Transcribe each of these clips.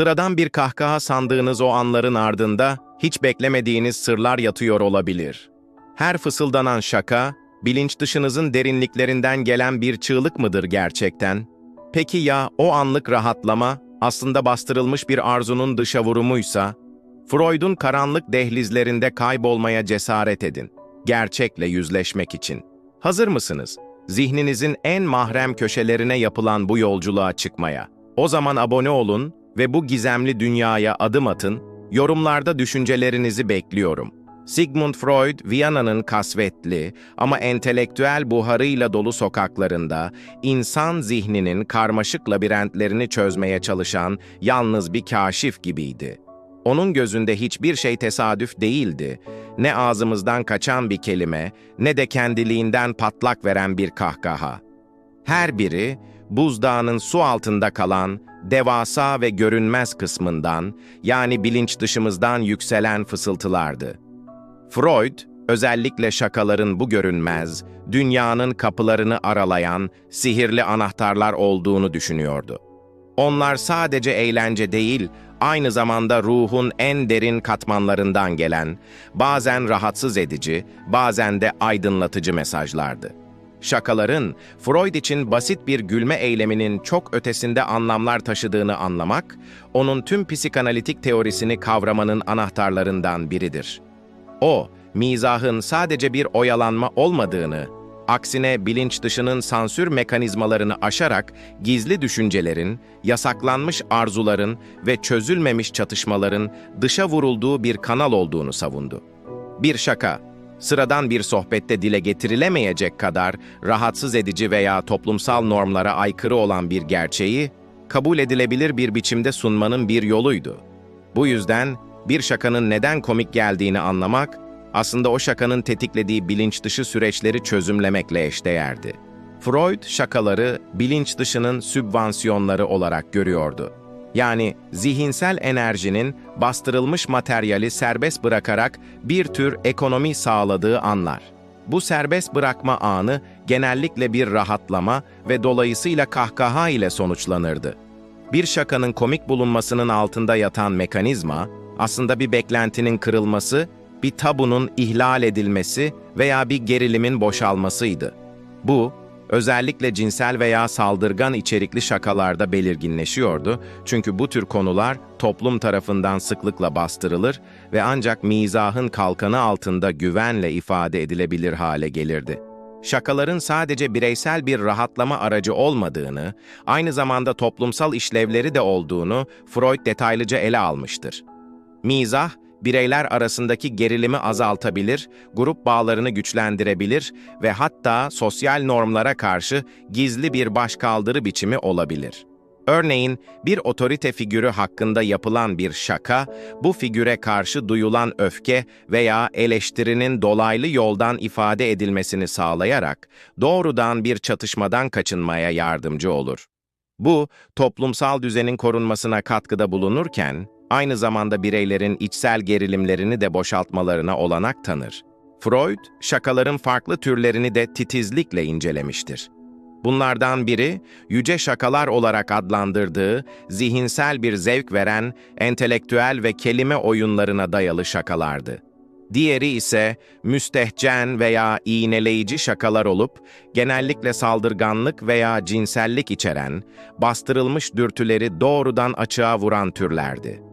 Sıradan bir kahkaha sandığınız o anların ardında hiç beklemediğiniz sırlar yatıyor olabilir. Her fısıldanan şaka, bilinç dışınızın derinliklerinden gelen bir çığlık mıdır gerçekten? Peki ya o anlık rahatlama aslında bastırılmış bir arzunun dışa vurumuysa? Freud'un karanlık dehlizlerinde kaybolmaya cesaret edin. Gerçekle yüzleşmek için. Hazır mısınız? Zihninizin en mahrem köşelerine yapılan bu yolculuğa çıkmaya. O zaman abone olun ve bu gizemli dünyaya adım atın. Yorumlarda düşüncelerinizi bekliyorum. Sigmund Freud, Viyana'nın kasvetli ama entelektüel buharıyla dolu sokaklarında insan zihninin karmaşık labirentlerini çözmeye çalışan yalnız bir kaşif gibiydi. Onun gözünde hiçbir şey tesadüf değildi. Ne ağzımızdan kaçan bir kelime, ne de kendiliğinden patlak veren bir kahkaha. Her biri, buzdağının su altında kalan, devasa ve görünmez kısmından, yani bilinç dışımızdan yükselen fısıltılardı. Freud, özellikle şakaların bu görünmez, dünyanın kapılarını aralayan sihirli anahtarlar olduğunu düşünüyordu. Onlar sadece eğlence değil, aynı zamanda ruhun en derin katmanlarından gelen, bazen rahatsız edici, bazen de aydınlatıcı mesajlardı. Şakaların, Freud için basit bir gülme eyleminin çok ötesinde anlamlar taşıdığını anlamak, onun tüm psikanalitik teorisini kavramanın anahtarlarından biridir. O, mizahın sadece bir oyalanma olmadığını, aksine bilinç dışının sansür mekanizmalarını aşarak gizli düşüncelerin, yasaklanmış arzuların ve çözülmemiş çatışmaların dışa vurulduğu bir kanal olduğunu savundu. Bir şaka, sıradan bir sohbette dile getirilemeyecek kadar rahatsız edici veya toplumsal normlara aykırı olan bir gerçeği, kabul edilebilir bir biçimde sunmanın bir yoluydu. Bu yüzden bir şakanın neden komik geldiğini anlamak, aslında o şakanın tetiklediği bilinç dışı süreçleri çözümlemekle eşdeğerdi. Freud şakaları bilinç dışının sübvansiyonları olarak görüyordu. Yani zihinsel enerjinin bastırılmış materyali serbest bırakarak bir tür ekonomi sağladığı anlar. Bu serbest bırakma anı genellikle bir rahatlama ve dolayısıyla kahkaha ile sonuçlanırdı. Bir şakanın komik bulunmasının altında yatan mekanizma, aslında bir beklentinin kırılması, bir tabunun ihlal edilmesi veya bir gerilimin boşalmasıydı. Bu, özellikle cinsel veya saldırgan içerikli şakalarda belirginleşiyordu çünkü bu tür konular toplum tarafından sıklıkla bastırılır ve ancak mizahın kalkanı altında güvenle ifade edilebilir hale gelirdi. Şakaların sadece bireysel bir rahatlama aracı olmadığını, aynı zamanda toplumsal işlevleri de olduğunu Freud detaylıca ele almıştır. Mizah, bireyler arasındaki gerilimi azaltabilir, grup bağlarını güçlendirebilir ve hatta sosyal normlara karşı gizli bir başkaldırı biçimi olabilir. Örneğin bir otorite figürü hakkında yapılan bir şaka, bu figüre karşı duyulan öfke veya eleştirinin dolaylı yoldan ifade edilmesini sağlayarak doğrudan bir çatışmadan kaçınmaya yardımcı olur. Bu, toplumsal düzenin korunmasına katkıda bulunurken, aynı zamanda bireylerin içsel gerilimlerini de boşaltmalarına olanak tanır. Freud, şakaların farklı türlerini de titizlikle incelemiştir. Bunlardan biri, yüce şakalar olarak adlandırdığı, zihinsel bir zevk veren, entelektüel ve kelime oyunlarına dayalı şakalardı. Diğeri ise müstehcen veya iğneleyici şakalar olup, genellikle saldırganlık veya cinsellik içeren, bastırılmış dürtüleri doğrudan açığa vuran türlerdi.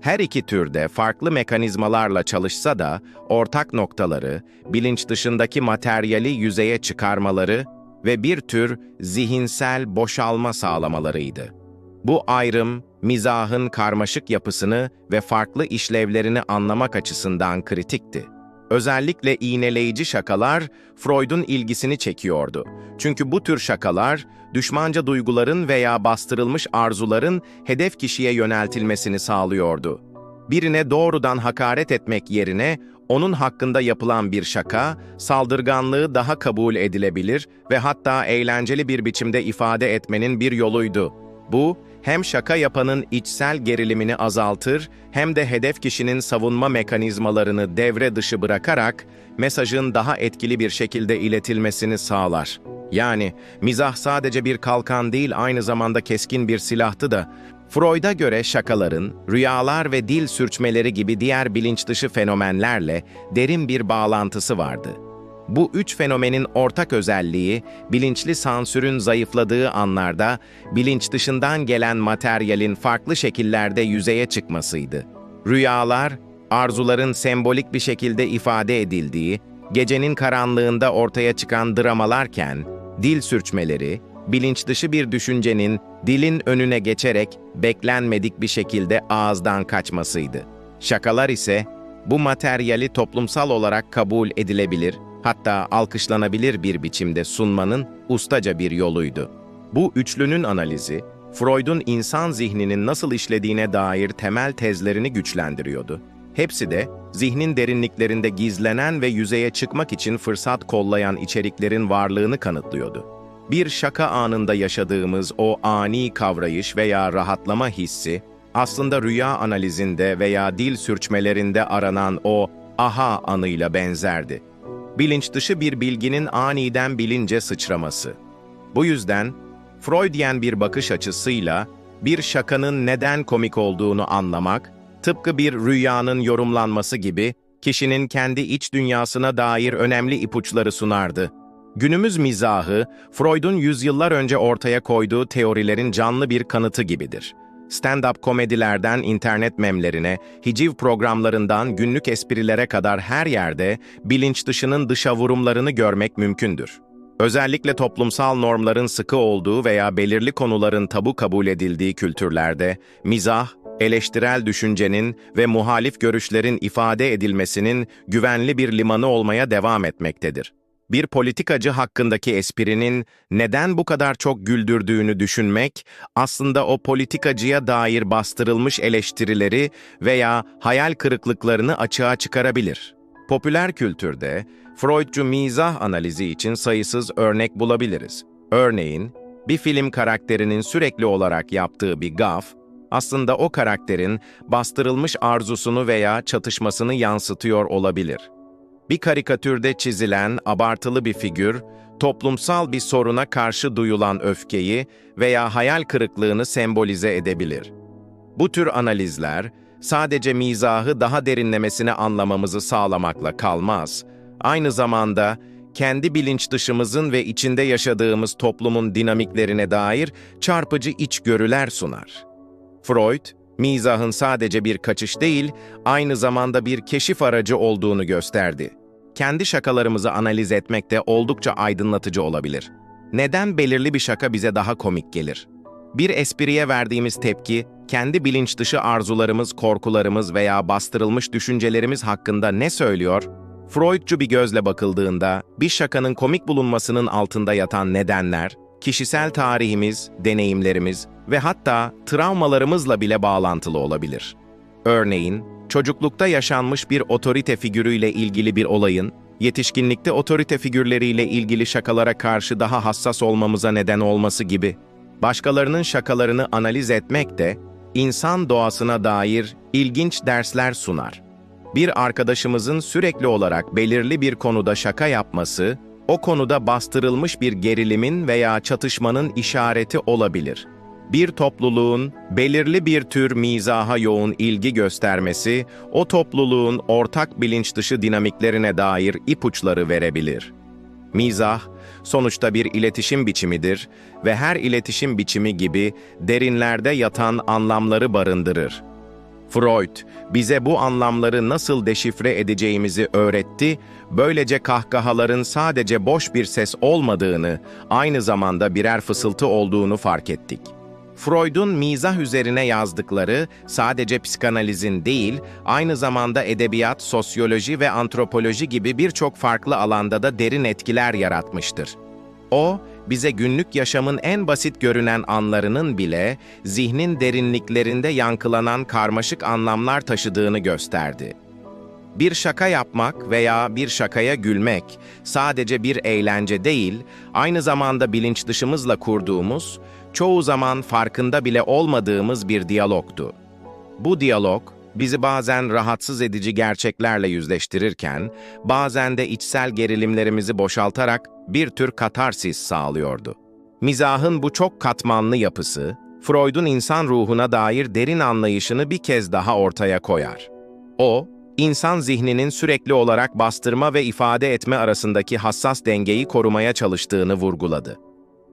Her iki türde farklı mekanizmalarla çalışsa da ortak noktaları, bilinç dışındaki materyali yüzeye çıkarmaları ve bir tür zihinsel boşalma sağlamalarıydı. Bu ayrım, mizahın karmaşık yapısını ve farklı işlevlerini anlamak açısından kritikti. Özellikle iğneleyici şakalar Freud'un ilgisini çekiyordu. Çünkü bu tür şakalar, düşmanca duyguların veya bastırılmış arzuların hedef kişiye yöneltilmesini sağlıyordu. Birine doğrudan hakaret etmek yerine onun hakkında yapılan bir şaka, saldırganlığı daha kabul edilebilir ve hatta eğlenceli bir biçimde ifade etmenin bir yoluydu. Bu, hem şaka yapanın içsel gerilimini azaltır hem de hedef kişinin savunma mekanizmalarını devre dışı bırakarak mesajın daha etkili bir şekilde iletilmesini sağlar. Yani mizah sadece bir kalkan değil aynı zamanda keskin bir silahtı da Freud'a göre şakaların, rüyalar ve dil sürçmeleri gibi diğer bilinç dışı fenomenlerle derin bir bağlantısı vardı. Bu üç fenomenin ortak özelliği, bilinçli sansürün zayıfladığı anlarda bilinç dışından gelen materyalin farklı şekillerde yüzeye çıkmasıydı. Rüyalar, arzuların sembolik bir şekilde ifade edildiği, gecenin karanlığında ortaya çıkan dramalarken, dil sürçmeleri, bilinç dışı bir düşüncenin dilin önüne geçerek beklenmedik bir şekilde ağızdan kaçmasıydı. Şakalar ise bu materyali toplumsal olarak kabul edilebilir, hatta alkışlanabilir bir biçimde sunmanın ustaca bir yoluydu. Bu üçlünün analizi, Freud'un insan zihninin nasıl işlediğine dair temel tezlerini güçlendiriyordu. Hepsi de zihnin derinliklerinde gizlenen ve yüzeye çıkmak için fırsat kollayan içeriklerin varlığını kanıtlıyordu. Bir şaka anında yaşadığımız o ani kavrayış veya rahatlama hissi, aslında rüya analizinde veya dil sürçmelerinde aranan o aha anıyla benzerdi. Bilinç dışı bir bilginin aniden bilince sıçraması. Bu yüzden Freudian bir bakış açısıyla bir şakanın neden komik olduğunu anlamak, tıpkı bir rüyanın yorumlanması gibi kişinin kendi iç dünyasına dair önemli ipuçları sunardı. Günümüz mizahı, Freud'un yüzyıllar önce ortaya koyduğu teorilerin canlı bir kanıtı gibidir. Stand-up komedilerden internet memlerine, hiciv programlarından günlük esprilere kadar her yerde bilinç dışının dışa vurumlarını görmek mümkündür. Özellikle toplumsal normların sıkı olduğu veya belirli konuların tabu kabul edildiği kültürlerde, mizah, eleştirel düşüncenin ve muhalif görüşlerin ifade edilmesinin güvenli bir limanı olmaya devam etmektedir. Bir politikacı hakkındaki esprinin neden bu kadar çok güldürdüğünü düşünmek, aslında o politikacıya dair bastırılmış eleştirileri veya hayal kırıklıklarını açığa çıkarabilir. Popüler kültürde, Freudcu mizah analizi için sayısız örnek bulabiliriz. Örneğin, bir film karakterinin sürekli olarak yaptığı bir gaf, aslında o karakterin bastırılmış arzusunu veya çatışmasını yansıtıyor olabilir. Bir karikatürde çizilen abartılı bir figür, toplumsal bir soruna karşı duyulan öfkeyi veya hayal kırıklığını sembolize edebilir. Bu tür analizler, sadece mizahı daha derinlemesine anlamamızı sağlamakla kalmaz, aynı zamanda kendi bilinç dışımızın ve içinde yaşadığımız toplumun dinamiklerine dair çarpıcı içgörüler sunar. Freud, mizahın sadece bir kaçış değil, aynı zamanda bir keşif aracı olduğunu gösterdi. Kendi şakalarımızı analiz etmek de oldukça aydınlatıcı olabilir. Neden belirli bir şaka bize daha komik gelir? Bir espriye verdiğimiz tepki, kendi bilinç dışı arzularımız, korkularımız veya bastırılmış düşüncelerimiz hakkında ne söylüyor? Freudcu bir gözle bakıldığında, bir şakanın komik bulunmasının altında yatan nedenler, kişisel tarihimiz, deneyimlerimiz ve hatta travmalarımızla bile bağlantılı olabilir. Örneğin, çocuklukta yaşanmış bir otorite figürüyle ilgili bir olayın, yetişkinlikte otorite figürleriyle ilgili şakalara karşı daha hassas olmamıza neden olması gibi. Başkalarının şakalarını analiz etmek de, insan doğasına dair ilginç dersler sunar. Bir arkadaşımızın sürekli olarak belirli bir konuda şaka yapması, o konuda bastırılmış bir gerilimin veya çatışmanın işareti olabilir. Bir topluluğun belirli bir tür mizaha yoğun ilgi göstermesi, o topluluğun ortak bilinç dışı dinamiklerine dair ipuçları verebilir. Mizah, sonuçta bir iletişim biçimidir ve her iletişim biçimi gibi derinlerde yatan anlamları barındırır. Freud, bize bu anlamları nasıl deşifre edeceğimizi öğretti, böylece kahkahaların sadece boş bir ses olmadığını, aynı zamanda birer fısıltı olduğunu fark ettik. Freud'un mizah üzerine yazdıkları sadece psikanalizin değil, aynı zamanda edebiyat, sosyoloji ve antropoloji gibi birçok farklı alanda da derin etkiler yaratmıştır. O, bize günlük yaşamın en basit görünen anlarının bile zihnin derinliklerinde yankılanan karmaşık anlamlar taşıdığını gösterdi. Bir şaka yapmak veya bir şakaya gülmek sadece bir eğlence değil, aynı zamanda bilinç dışımızla kurduğumuz, çoğu zaman farkında bile olmadığımız bir diyalogtu. Bu diyalog, bizi bazen rahatsız edici gerçeklerle yüzleştirirken, bazen de içsel gerilimlerimizi boşaltarak bir tür katarsis sağlıyordu. Mizahın bu çok katmanlı yapısı, Freud'un insan ruhuna dair derin anlayışını bir kez daha ortaya koyar. O, insan zihninin sürekli olarak bastırma ve ifade etme arasındaki hassas dengeyi korumaya çalıştığını vurguladı.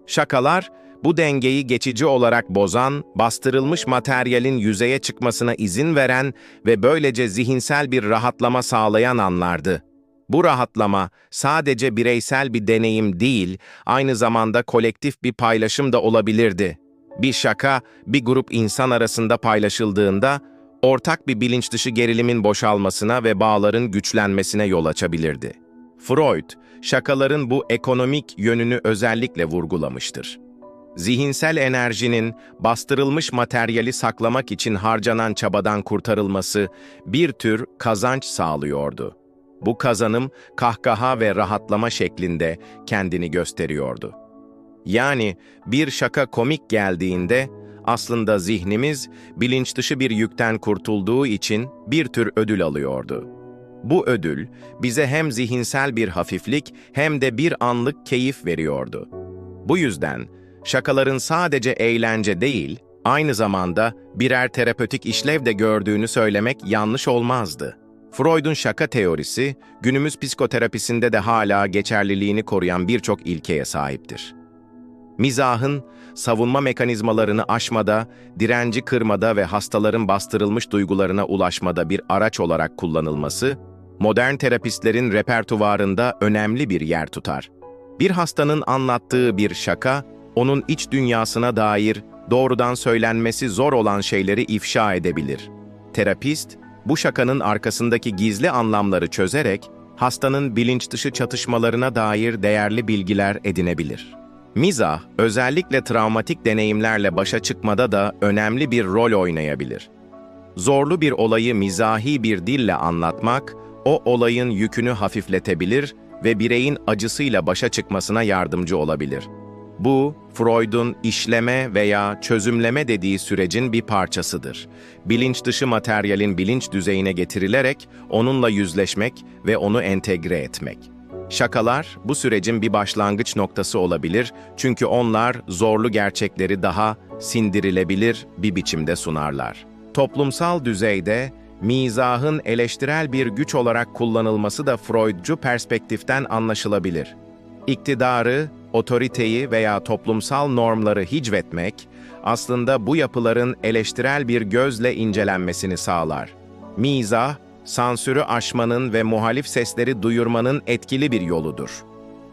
Şakalar, bu dengeyi geçici olarak bozan, bastırılmış materyalin yüzeye çıkmasına izin veren ve böylece zihinsel bir rahatlama sağlayan anlardı. Bu rahatlama sadece bireysel bir deneyim değil, aynı zamanda kolektif bir paylaşım da olabilirdi. Bir şaka, bir grup insan arasında paylaşıldığında, ortak bir bilinç dışı gerilimin boşalmasına ve bağların güçlenmesine yol açabilirdi. Freud, şakaların bu ekonomik yönünü özellikle vurgulamıştır. Zihinsel enerjinin bastırılmış materyali saklamak için harcanan çabadan kurtarılması bir tür kazanç sağlıyordu. Bu kazanım kahkaha ve rahatlama şeklinde kendini gösteriyordu. Yani bir şaka komik geldiğinde aslında zihnimiz bilinç dışı bir yükten kurtulduğu için bir tür ödül alıyordu. Bu ödül bize hem zihinsel bir hafiflik hem de bir anlık keyif veriyordu. Bu yüzden şakaların sadece eğlence değil, aynı zamanda birer terapötik işlev de gördüğünü söylemek yanlış olmazdı. Freud'un şaka teorisi, günümüz psikoterapisinde de hala geçerliliğini koruyan birçok ilkeye sahiptir. Mizahın, savunma mekanizmalarını aşmada, direnci kırmada ve hastaların bastırılmış duygularına ulaşmada bir araç olarak kullanılması, modern terapistlerin repertuvarında önemli bir yer tutar. Bir hastanın anlattığı bir şaka, onun iç dünyasına dair doğrudan söylenmesi zor olan şeyleri ifşa edebilir. Terapist, bu şakanın arkasındaki gizli anlamları çözerek, hastanın bilinç dışı çatışmalarına dair değerli bilgiler edinebilir. Mizah, özellikle travmatik deneyimlerle başa çıkmada da önemli bir rol oynayabilir. Zorlu bir olayı mizahi bir dille anlatmak, o olayın yükünü hafifletebilir ve bireyin acısıyla başa çıkmasına yardımcı olabilir. Bu, Freud'un işleme veya çözümleme dediği sürecin bir parçasıdır. Bilinç dışı materyalin bilinç düzeyine getirilerek onunla yüzleşmek ve onu entegre etmek. Şakalar bu sürecin bir başlangıç noktası olabilir çünkü onlar zorlu gerçekleri daha sindirilebilir bir biçimde sunarlar. Toplumsal düzeyde mizahın eleştirel bir güç olarak kullanılması da Freudcu perspektiften anlaşılabilir. İktidarı, otoriteyi veya toplumsal normları hicvetmek, aslında bu yapıların eleştirel bir gözle incelenmesini sağlar. Mizah, sansürü aşmanın ve muhalif sesleri duyurmanın etkili bir yoludur.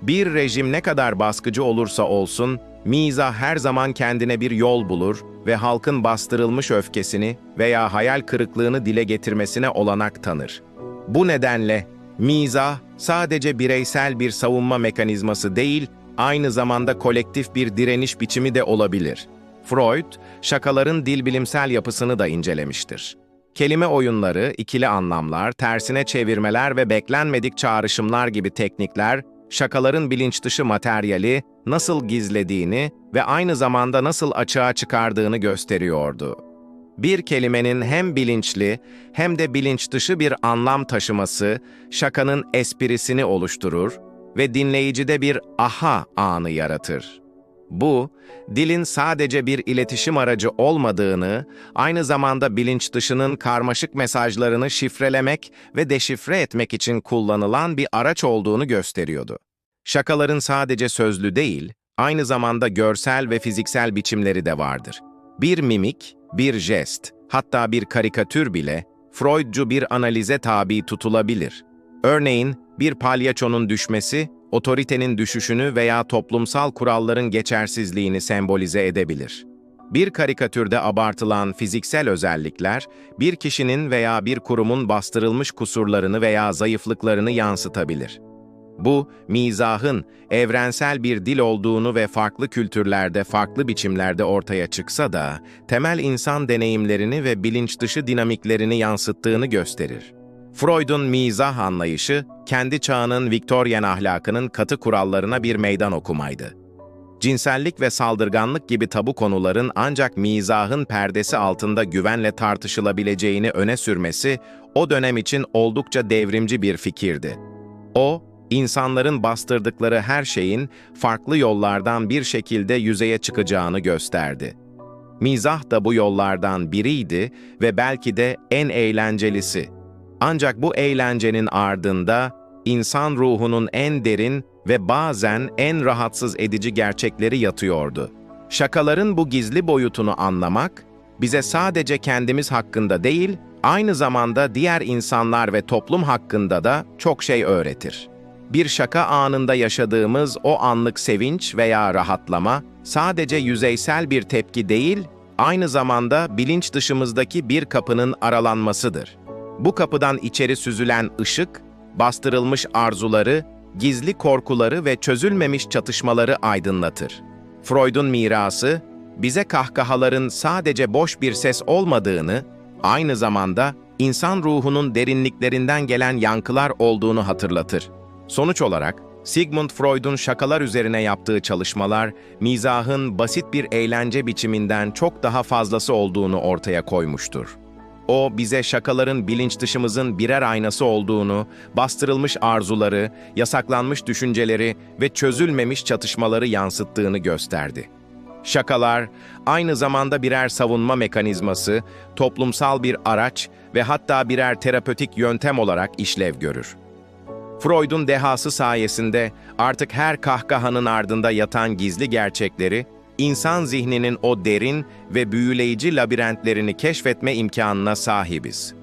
Bir rejim ne kadar baskıcı olursa olsun, mizah her zaman kendine bir yol bulur ve halkın bastırılmış öfkesini veya hayal kırıklığını dile getirmesine olanak tanır. Bu nedenle mizah sadece bireysel bir savunma mekanizması değil, aynı zamanda kolektif bir direniş biçimi de olabilir. Freud, şakaların dilbilimsel yapısını da incelemiştir. Kelime oyunları, ikili anlamlar, tersine çevirmeler ve beklenmedik çağrışımlar gibi teknikler, şakaların bilinç dışı materyali nasıl gizlediğini ve aynı zamanda nasıl açığa çıkardığını gösteriyordu. Bir kelimenin hem bilinçli hem de bilinç dışı bir anlam taşıması şakanın esprisini oluşturur ve dinleyicide bir aha anı yaratır. Bu, dilin sadece bir iletişim aracı olmadığını, aynı zamanda bilinç dışının karmaşık mesajlarını şifrelemek ve deşifre etmek için kullanılan bir araç olduğunu gösteriyordu. Şakaların sadece sözlü değil, aynı zamanda görsel ve fiziksel biçimleri de vardır. Bir mimik, bir jest, hatta bir karikatür bile Freudcu bir analize tabi tutulabilir. Örneğin, bir palyaçonun düşmesi, otoritenin düşüşünü veya toplumsal kuralların geçersizliğini sembolize edebilir. Bir karikatürde abartılan fiziksel özellikler, bir kişinin veya bir kurumun bastırılmış kusurlarını veya zayıflıklarını yansıtabilir. Bu, mizahın evrensel bir dil olduğunu ve farklı kültürlerde, farklı biçimlerde ortaya çıksa da, temel insan deneyimlerini ve bilinç dışı dinamiklerini yansıttığını gösterir. Freud'un mizah anlayışı, kendi çağının Viktoryen ahlakının katı kurallarına bir meydan okumaydı. Cinsellik ve saldırganlık gibi tabu konuların ancak mizahın perdesi altında güvenle tartışılabileceğini öne sürmesi, o dönem için oldukça devrimci bir fikirdi. O, insanların bastırdıkları her şeyin farklı yollardan bir şekilde yüzeye çıkacağını gösterdi. Mizah da bu yollardan biriydi ve belki de en eğlencelisi. Ancak bu eğlencenin ardında insan ruhunun en derin ve bazen en rahatsız edici gerçekleri yatıyordu. Şakaların bu gizli boyutunu anlamak, bize sadece kendimiz hakkında değil, aynı zamanda diğer insanlar ve toplum hakkında da çok şey öğretir. Bir şaka anında yaşadığımız o anlık sevinç veya rahatlama, sadece yüzeysel bir tepki değil, aynı zamanda bilinç dışımızdaki bir kapının aralanmasıdır. Bu kapıdan içeri süzülen ışık, bastırılmış arzuları, gizli korkuları ve çözülmemiş çatışmaları aydınlatır. Freud'un mirası, bize kahkahaların sadece boş bir ses olmadığını, aynı zamanda insan ruhunun derinliklerinden gelen yankılar olduğunu hatırlatır. Sonuç olarak, Sigmund Freud'un şakalar üzerine yaptığı çalışmalar, mizahın basit bir eğlence biçiminden çok daha fazlası olduğunu ortaya koymuştur. O, bize şakaların bilinç dışımızın birer aynası olduğunu, bastırılmış arzuları, yasaklanmış düşünceleri ve çözülmemiş çatışmaları yansıttığını gösterdi. Şakalar, aynı zamanda birer savunma mekanizması, toplumsal bir araç ve hatta birer terapötik yöntem olarak işlev görür. Freud'un dehası sayesinde artık her kahkahanın ardında yatan gizli gerçekleri, insan zihninin o derin ve büyüleyici labirentlerini keşfetme imkanına sahibiz.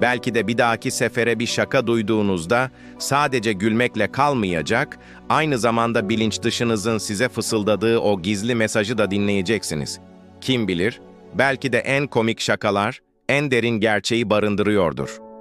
Belki de bir dahaki sefere bir şaka duyduğunuzda sadece gülmekle kalmayacak, aynı zamanda bilinç dışınızın size fısıldadığı o gizli mesajı da dinleyeceksiniz. Kim bilir, belki de en komik şakalar en derin gerçeği barındırıyordur.